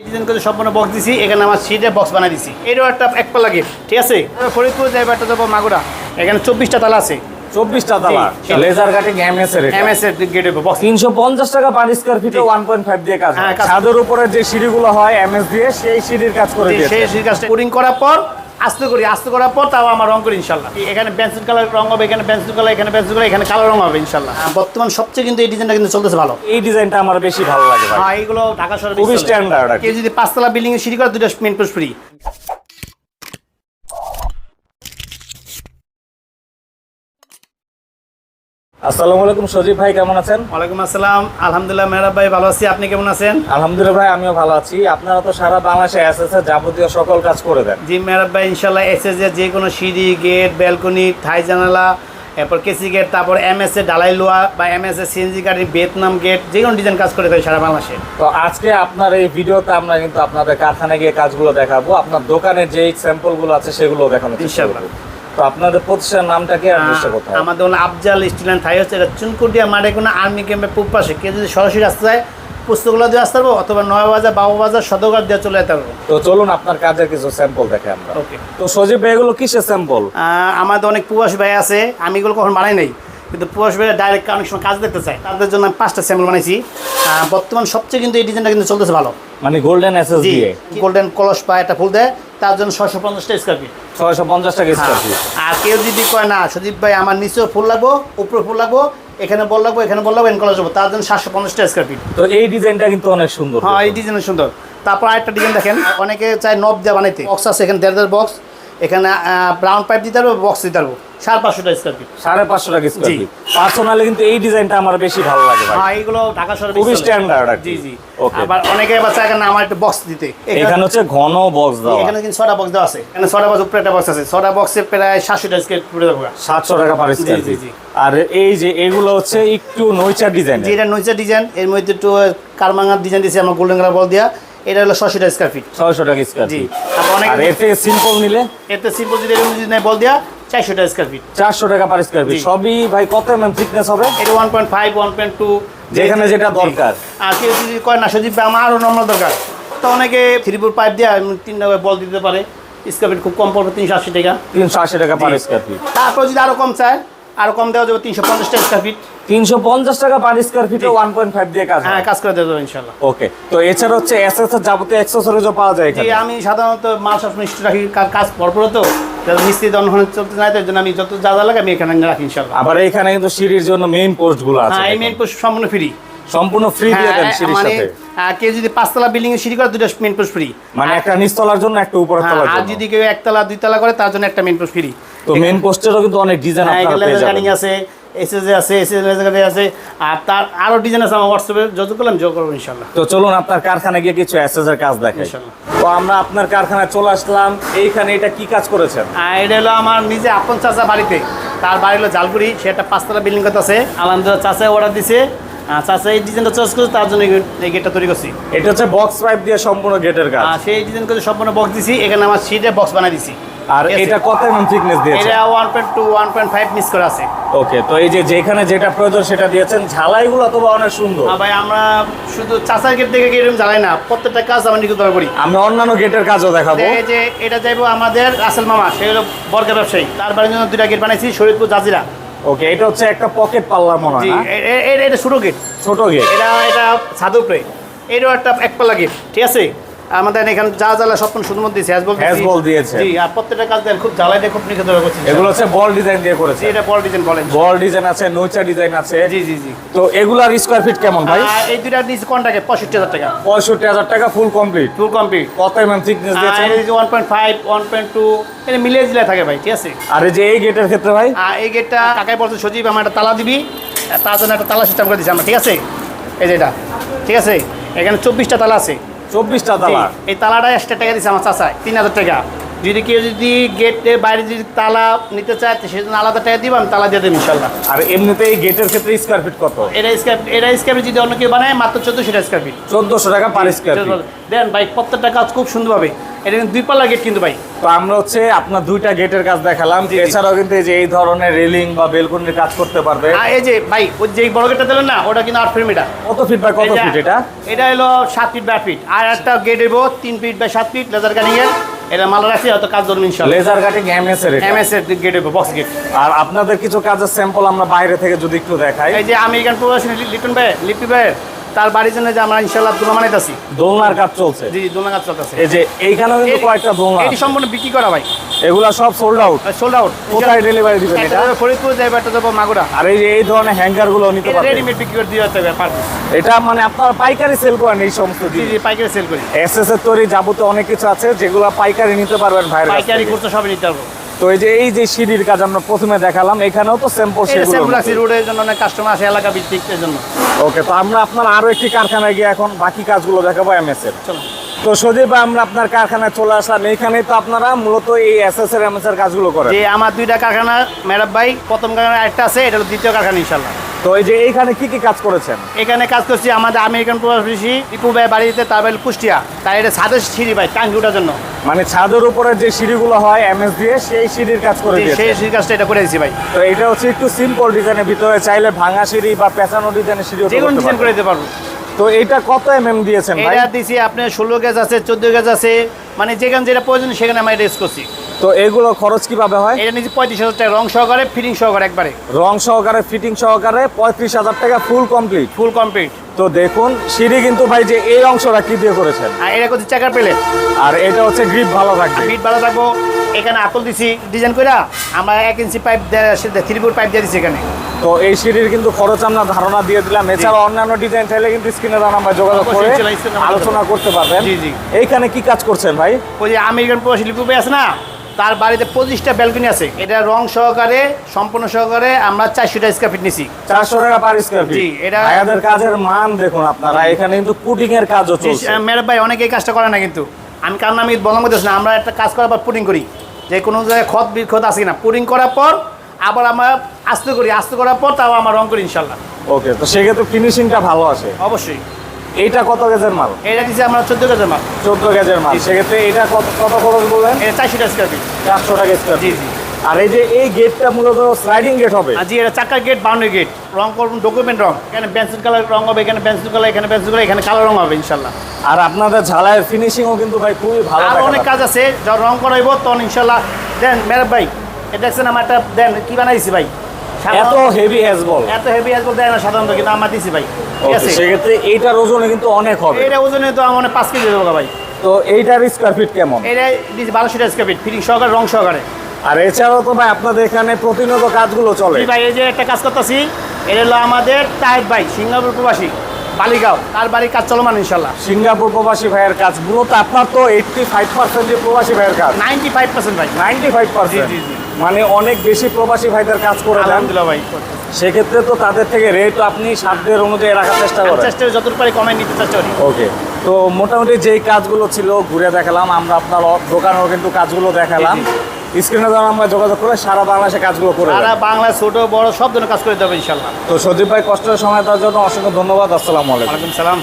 Design করে সম্পূর্ণ box দিছি এখানে আমার সিটে বক্স বানিয়ে দিছি। এটাও একটা এক পাল্লা গিফট ঠিক আছে? ফরিদপুর যাইবো একটা যাব মাগুরা এখানে চব্বিশটা তালা আছে। চব্বিশটা তালা লেজার কাটিং এমএস এর এমএস এম এস এর গেট বক্স তিনশো পঞ্চাশ টাকা পার স্কোয়ার ফিটে ওয়ান পয়েন্ট ফাইভ দিয়ে কাজ হয়। ছাদের উপরে যে সিঁড়িগুলো হয় এমএস দিয়ে সেই সিঁড়ির কাজ করে সেই সিঁড়ির কাজটা কোডিং করার পর আস্তে করি আস্তে করার পর তাও আমার রং করি ইনশাল্লাহ। এখানে পেন্সিল কালার রং হবে এখানে পেন্সিল কালার এখানে পেন্সিল কালার এখানে কালো রং হবে ইনশাল্লাহ। বর্তমান সবচেয়ে কিন্তু এই ডিজাইনটা কিন্তু চলতেছে ভালো। এই ডিজাইনটা আমার বেশি ভালো লাগে ভাই। হ্যাঁ এইগুলো ঢাকা শহরে খুবই কি। কেউ যদি পাঁচতলা বিল্ডিং এ সিঁড়ি করে দুটো মেন পোস্ট ফ্রি আসসালামু আলাইকুম সজীব ভাই কেমন আছেন? ওয়ালাইকুম আসসালাম। আলহামদুলিল্লাহ মেহরাব ভাই ভালো আছি। আপনি কেমন আছেন? আলহামদুলিল্লাহ ভাই আমিও ভালো আছি। আপনারা তো সারা বাংলাদেশে এসএস এর যাবতীয় সকল কাজ করে দেন। জি মেহরাব ভাই ইনশাল্লাহ এসএস এর যে কোনো সিঁড়ি গেট ব্যালকনি থাই জানালা এরপর কেসি গেট তারপর এম এস এ ডালাই লোয়া বা এম এস এ সিএনজি গাড়ি ভিয়েতনাম গেট যে কোনো ডিজাইন কাজ করে থাকি সারা বাংলাদেশে। তো আজকে আপনার এই ভিডিওতে আমরা কিন্তু আপনাদের কারখানায় গিয়ে কাজগুলো দেখাবো। আপনার দোকানে যেই স্যাম্পলগুলো আছে সেগুলো ইনশাআল্লাহ। তো আপনাদের প্রতিষ্ঠানের নামটা কি কোথায়? আমাদের হলো আফজাল স্টিল অ্যান্ড থাই হচ্ছে এটা চুনকুটিয়া মাঠে কোনো আর্মি ক্যাম্পের পূব পাশে। কেউ যদি সরাসরি আসতে চায় পুস্তকগুলো দিয়ে আসতে পারব অথবা নয় বাজার বাবু বাজার সদরঘাট দিয়ে চলে যেতে পারব। তো চলুন আপনার কাজের কিছু স্যাম্পল দেখে আমরা। ওকে তো সজীব ভাই এগুলো কিসের স্যাম্পল আমাদের অনেক প্রবাসী ভাই আছে আমি এগুলো কখন বানাই নাই কিন্তু প্রবাসী ভাইরা ডাইরেক্ট অনেক সময় কাজ দেখতে চায়। তাদের জন্য আমি পাঁচটা স্যাম্পল বানাইছি। বর্তমান সবচেয়ে কিন্তু এই ডিজাইনটা কিন্তু চলতেছে ভালো। মানে গোল্ডেন এসএস দিয়ে গোল্ডেন কলস পায় একটা ফুল দেয়। তার জন্য ছয়শো পঞ্চাশটা স্কোয়ার ফিট ছয়শো পঞ্চাশ টাকা স্কোয়ার ফিট আর কেউ যদি কয় না সুদীপ ভাই আমার নিচেও ফুল লাগবো উপরে ফুল লাগবো এখানে বল লাগবো এখানে বল লাগবো কলেজ যাব। তার জন্য সাতশো পঞ্চাশটা স্কোয়ার ফিট তো এই ডিজাইনটা কিন্তু অনেক সুন্দর। হ্যাঁ এই ডিজাইন সুন্দর। তারপর আরেকটা ডিজাইন দেখেন অনেকে চায় নব দেওয়া বানাইতে। বক্স আছে এখানে দেড় দেড় বক্স এখানে ব্রাউন পাইপ দিতে পারব বক্স দিতে পারব? সাড়ে পাঁচশোটা স্কোয়ার ফিট সাড়ে পাঁচশো টাকা স্কোয়ার। ফিট পার্সোনালি কিন্তু এই ডিজাইনটা আমার বেশি ভালো লাগে ভাই। হ্যাঁ এইগুলো ঢাকা শহরে খুবই কি। জি জি। Okay. আবার অনেকে আবার চায় না আমার একটা বক্স দিতে। এখানে হচ্ছে ঘন বক্স দেওয়া। এখানে কিন্তু ছটা বক্স দেওয়া আছে। এখানে ছটা বক্স উপরে একটা বক্স আছে। ছটা বক্সে প্রায় সাতশোটা স্কোয়ার ফুটে দেবো সাতশো টাকা পার স্কোয়ার জি, জি। আর এই যে এগুলো হচ্ছে একটু নৈচার ডিজাইন এটা নইচা ডিজাইন এর মধ্যে একটু কারমাঙ্গার ডিজাইন দিয়েছে আমার গোল্ডেন কালার বল দিয়া। এটা হলো ছশোটা স্কোয়ার ফিট ছয়শো টাকা স্কোয়ার ফিট আর এর থেকে সিম্পল নিলে? এতে সিম্পল যদি এরকম যদি নেয় বল দিয়া চারশোটা স্কোয়ার ফিট চারশো টাকা পার স্কোয়ার ফিট সবই ভাই কত এম থিকনেস হবে? এটা one point five one point two যেখানে যেটা দরকার। আর কেউ যদি কয় না সজীব আমার আরও নর্মাল দরকার। তো অনেকে থ্রি ফোর পাইপ দিয়ে তিন টাকা বল দিতে পারে। স্কোয়ার ফিট খুব কম পড়বে তিনশো আশি টাকা। তিনশো আশি টাকা পার। স্কোয়ার ফিট তারপর যদি আরও কম চায় আরও কম দেওয়া যাবে তিনশো পঞ্চাশটা স্কোয়ার ফিট তিনশো পঞ্চাশ টাকা পার স্কোয়ার ফিটে ওয়ান পয়েন্ট ফাইভ দিয়ে কাজ হ্যাঁ। কাজ করে দেওয়া যাবে ওকে তো এছাড়া হচ্ছে এস এস এর যাবতীয় অ্যাক্সেসরিজও পাওয়া যায় এখানে। আমি সাধারণত সবসময় স্টোর রাখি কাজ পরপর তো মিস্ত্রি চলতে তার জন্য আমি যত যা যা লাগে আমি এখানে রাখি আবার এখানে কিন্তু সিঁড়ির জন্য মেইন পোস্টগুলো আছে হ্যাঁ এই পোস্ট সম্পূর্ণ ফ্রি সম্পূর্ণ ফ্রি দিয়ে দেন সিঁড়ির মানে সাথে। কেউ যদি পাঁচতলা বিল্ডিং এ সিঁড়ি করে দুটো পোস্ট ফ্রি মানে একটা নিচতলার জন্য একটা উপরের হ্যাঁ, তলার আর যদি কেউ একতলা দুইতলা করে তার জন্য একটা মেন পোস্ট ফ্রি তো মেইন পোস্টেরও কিন্তু অনেক ডিজাইন আপনারা পেয়ে যাবেন। আছে। এসএসএ আছে এসএসএ আছে আর তার আরও ডিজাইন আছে আমার হোয়াটসঅ্যাপে যত করলাম যোগ করব ইনশাল্লাহ তো চলুন আপনার কারখানায় গিয়ে কিছু এসএস এর কাজ দেখাই। ইনশাল্লাহ। তো আমরা আপনার কারখানায় চলে আসলাম এইখানে এটা কি কাজ করেছেন? এটা হলো আমার নিজে আপন চাচা বাড়িতে। তার বাড়ি হলো জালপুরি সে একটা পাঁচতলা বিল্ডিং করতে আছে। আলহামদুলিল্লাহ চাচা অর্ডার দিছে। আর চাচা এই ডিজাইনটা চয়েস করছে তার জন্য এই- গেটটা তৈরি করছি। এটা হচ্ছে বক্স পাইপ দিয়ে সম্পূর্ণ গেটের কাজ। সেই ডিজাইন করে সম্পূর্ণ বক্স দিছি। এখানে আমার সিটে বক্স বানাই দিছি। আর এটা কত এমএম থিকনেস দিয়েছেন এটা one point two one point five miss করে আছে। ওকে তো এই যে যেখানে যেটা প্রয়োজন সেটা দিয়েছেন ঝালাইগুলো তো অনেক সুন্দর। আর ভাই আমরা শুধু চাচার গেট থেকে এরকম জ্বালাই না প্রত্যেকটা কাজ আমরা নিখুঁত করি। আমি অন্যান্য গেটের কাজও দেখাবো। এই যে এটা যাইবো আমাদের রাসেল মামা সে হলো বর্গা ব্যবসায়ী। তার বাড়ির জন্য দুইটা গেট বানাইছি শরীরপুর জাজিরা। ওকে এটা হচ্ছে একটা পকেট পাল্লা মনে হয় এটা ছোটো গেট ছোট গেট এটা এটা ছাদ উপরে এটাও একটা এক পাল্লা গেট ঠিক আছে? আমাদের এখানে যা জ্বালা স্বপ্ন শুধুমাত্র দিয়েছে হ্যাজবল হ্যাজবল দিয়েছে। জি আর প্রত্যেকটা কাজ দেন খুব জ্বালাই দিয়ে খুব নিখুঁত করছি এগুলো হচ্ছে বল ডিজাইন দিয়ে করেছে। এটা বল ডিজাইন বলেন। বল ডিজাইন আছে নৌচা ডিজাইন আছে। জি জি জি। তো এগুলার স্কোয়ার ফিট কেমন ভাই? এই দুইটা নিচে কন্টাকে? পঁয়ষট্টি হাজার টাকা। পঁয়ষট্টি হাজার টাকা ফুল কমপ্লিট ফুল কমপ্লিট কত MM thickness point five one point two এটা মিলিয়ে দিলে থাকে ভাই ঠিক আছে? আর এই যে এই গেটের ক্ষেত্রে ভাই? আর এই গেটটা কাকাই বলছে সজীব আমার একটা তালা দিবি। তার জন্য একটা তালা সিস্টেম করে দিচ্ছি আমরা ঠিক আছে? এই যে এটা ঠিক আছে? এখানে চব্বিশটা তালা আছে। চব্বিশটা তালা। এই তালাটা এক্সট্রা টাকা দিচ্ছে আমার চাচায় তিন হাজার টাকা। যদি কেউ যদি গেটের বাইরে যদি তালা নিতে চায় সেজন্য আলাদা টাকা দিব আমি তালা দিয়ে দেবো ইনশাল্লাহ। আর এমনিতে এই গেটের ক্ষেত্রে স্কোয়ার ফিট কত? এটা স্কোয়ার এটা স্কোয়ার যদি অন্য কেউ বানায় মাত্র চোদ্দোশো স্কোয়ার ফিট চোদ্দশো টাকা পার স্কোয়ার ফিট দেন ভাই প্রত্যেকটা কাজ খুব সুন্দরভাবে। এটা কিন্তু দুই পাল্লা গেট কিন্তু ভাই। তো আমরা হচ্ছে আপনার দুইটা গেটের কাজ দেখালাম। এছাড়াও কিন্তু এই যে এই ধরনের রেলিং বা বেলকনির কাজ করতে পারবে। আর এই যে ভাই ওই যে বড় গেটটা দিলেন না ওটা কিন্তু আট ফিট মিটার কত ফিট বাই কত ফিট এটা? এটা হলো সাত ফিট বাই ফিট আর একটা গেট দেবো তিন ফিট বাই সাত ফিট লেজার কাটিং এর। এটা মাল রাখছি হয়তো কাজ ইনশাল্লাহ। লেজার কাটিং এমএস এর এটা। এর গেট দেবো বক্স গেট আর আপনাদের কিছু কাজের স্যাম্পল আমরা বাইরে থেকে যদি একটু দেখাই। এই যে আমেরিকান প্রবাসী লিটন ভাই লিপি ভাই। তার বাড়ির জন্য যে আমরা ইনশাল্লাহ দোলা বানাইতেছি। দোলনার কাজ চলছে। জি জি দোলনা কাজ চলতেছে। এই যে এইখানেও কিন্তু কয়েকটা দোলনা এটি সম্পূর্ণ বিক্রি করা ভাই। এগুলা সব সোল্ড আউট সোল্ড আউট কোথায় ডেলিভারি দিবেন এটা? ফরিদপুর যাবে একটা যাব মাগুরা। আর এই যে এই ধরনের হ্যাঙ্গারগুলো নিতে পারবেন। রেডিমেড বিক্রি করে দিয়ে যেতে হবে পার এটা মানে আপনার পাইকারি সেল করেন এই সমস্ত জি জি পাইকারি সেল করি। এসএস এর তৈরি যাবতীয় অনেক কিছু আছে যেগুলো পাইকারি নিতে পারবেন ভাইয়ের কাছ পাইকারি করতে সবই নিতে পারব তো এই যে এই যে সিঁড়ির কাজ আমরা প্রথমে দেখালাম এখানেও তো স্যাম্পল এটা সেগুলো রোডের জন্য অনেক কাস্টমার আসে এলাকা ভিত্তিক এর জন্য। ওকে তো আমরা আপনার আরও একটি কারখানায় গিয়ে এখন বাকি কাজগুলো দেখাবো এম এস এর। তো সজীব আমরা আপনার কারখানায় চলে আসলাম। এইখানেই তো আপনারা মূলত এই এস এস এর এম এস এর কাজগুলো করেন। যে আমার দুইটা কারখানা ম্যাডাম ভাই প্রথম কারখানা একটা আছে এটা হলো দ্বিতীয় কারখানা ইনশাল্লাহ তো এই যে এইখানে কি কি কাজ করেছেন? এখানে কাজ করছি আমাদের আমেরিকান প্রবাসী ইপু ভাই বাড়িতে তার কুষ্টিয়া। তাই এটা সাদের সিঁড়ি ভাই টাঙ্কি ওঠার জন্য। মানে ছাদের উপরে যে সিঁড়িগুলো হয় এমএস দিয়ে সেই সিঁড়ির কাজ করে সেই সিঁড়ি কাজটা এটা করে দিয়েছি ভাই। তো এটা হচ্ছে একটু সিম্পল ডিজাইনের ভিতরে চাইলে ভাঙা সিঁড়ি বা পেঁচানো ডিজাইনের সিঁড়ি যে কোনো ডিজাইন করে দিতে পারব। তো এটা কত এমএম দিয়েছেন ভাই? এটা দিছি আপনার ষোলো গেজ আছে চোদ্দ গেজ আছে মানে যেখানে যেটা প্রয়োজন সেখানে আমি এটা ইউজ করছি। তো এগুলো খরচ কীভাবে হয়? এটা নিচ্ছি পঁয়ত্রিশ হাজার টাকা রং সহকারে ফিটিং সহকারে একবারে। রং সহকারে ফিটিং সহকারে পঁয়ত্রিশ হাজার টাকা ফুল কমপ্লিট ফুল কমপ্লিট তো দেখুন সিঁড়ি কিন্তু ভাই যে এই অংশটা কি দিয়ে করেছেন? আর এটা করছি চাকার পেলে আর এটা হচ্ছে গ্রিপ ভালো থাকবে। বিট ভালো থাকব। এখানে আকল দিছি ডিজাইন করে আমরা এক inch pipe three foot pipe দিয়ে দিচ্ছি এখানে। তো এই সিঁড়ির কিন্তু খরচ আমরা ধারণা দিয়ে দিলাম। এছাড়া অন্যান্য ডিজাইন চাইলে কিন্তু স্ক্রিনে দাম আমরা যোগাযোগ করে আলোচনা করতে পারবেন। জি, জি। এইখানে কি কাজ করছেন ভাই? ওই যে আমেরিকান প্রবাসী লিপু ভাই আছে না তার বাড়িতে পঁচিশটা ব্যালকনি আছে। এটা রং সহকারে সম্পূর্ণ সহকারে আমরা চারশোটা স্কোয়ার ফিট নিছি। চারশো টাকা পার স্কোয়ার ফিট এটা- ভাইয়াদের কাজের মান দেখুন আপনারা এখানে কিন্তু পুটিং এর কাজ চলছে। ম্যাডাম ভাই অনেকে এই কাজটা করে না কিন্তু। আমি কারণ আমি বললাম না আমরা একটা কাজ করার পর পুটিং করি। যে কোনো জায়গায় খত বিক্ষত আছে কিনা। পুটিং করার পর আবার আমরা আস্তে করি। আস্তে করার পর তাও আমরা রং করি ইনশাল্লাহ। ওকে তো সেক্ষেত্রে ফিনিশিংটা ভালো আছে। অবশ্যই। এইটা কত গেজের মাল? এটা দিচ্ছি আমরা চোদ্দ গেজের মাল। চোদ্দ গেজের মাল। সেক্ষেত্রে এটা কত কত খরচ বলবেন এটা চারশোটা স্কোয়ার ফিট চারশো টাকা স্কোয়ার জি, ফিট। জি। আর এই যে এই গেটটা মূলত স্লাইডিং গেট হবে? জি এটা চাকার গেট বাউন্ডারি গেট রং করুন ডকুমেন্ট রং। এখানে পেন্সিল কালার রং হবে এখানে পেন্সিল কালার এখানে পেন্সিল কালার এখানে কালো রং হবে ইনশাল্লাহ। আর আপনাদের ঝালাইয়ের ফিনিশিংও কিন্তু ভাই খুবই ভালো আর অনেক কাজ আছে যখন রং করাইব তখন ইনশাল্লাহ দেন মেরাব ভাই এটা দেখছেন আমার একটা দেন কি বানাইছি ভাই? এত হেভি হ্যাজবল এত হেভি আসব দেয় না সাধারণত কিন্তু আমার দিছি ভাই। ঠিক আছে? সেক্ষেত্রে এইটার ওজনে কিন্তু অনেক হবে। এটা ওজনে তো আমার পাঁচ কেজি দেবো ভাই। তো এইটার স্কোয়ার ফিট কেমন? এটা দিচ্ছি বারোশো টাকা স্কোয়ার ফিট ফিটিং সহকারে রং সহকারে। আর এছাড়াও তো ভাই আপনাদের এখানে প্রতিনিয়ত কাজগুলো চলে। ভাই এই যে একটা কাজ করতেছি এটা হলো আমাদের তাহেদ ভাই সিঙ্গাপুর প্রবাসী বালিগাঁও। তার বাড়ির কাজ চলমান ইনশাল্লাহ। সিঙ্গাপুর প্রবাসী ভাইয়ের কাজ মূলত আপনার তো এইটটি ফাইভ পার্সেন্ট যে প্রবাসী ভাইয়ের কাজ। নাইনটি ফাইভ পার্সেন্ট ভাই। নাইনটি ফাইভ পার্সেন্ট জি, জি। মানে অনেক বেশি প্রবাসী ভাইদের কাজ করে দেন। ভাই। সেক্ষেত্রে তো তাদের থেকে রেট আপনি সাধ্যের অনুযায়ী রাখার চেষ্টা করেন। চেষ্টা যতটুকু পারি কমাই নিতে চেষ্টা করি ওকে তো মোটামুটি যেই কাজগুলো ছিল ঘুরে দেখালাম আমরা আপনার দোকানেও কিন্তু কাজগুলো দেখালাম। স্ক্রিনে দ্বারা আমরা যোগাযোগ করে সারা বাংলাদেশে কাজগুলো করে। সারা বাংলা ছোট বড় সব ধরনের কাজ করে দেবো ইনশাল্লাহ তো সজীব ভাই কষ্টের সময় তার জন্য অসংখ্য ধন্যবাদ। আসসালামু আলাইকুম। সালাম।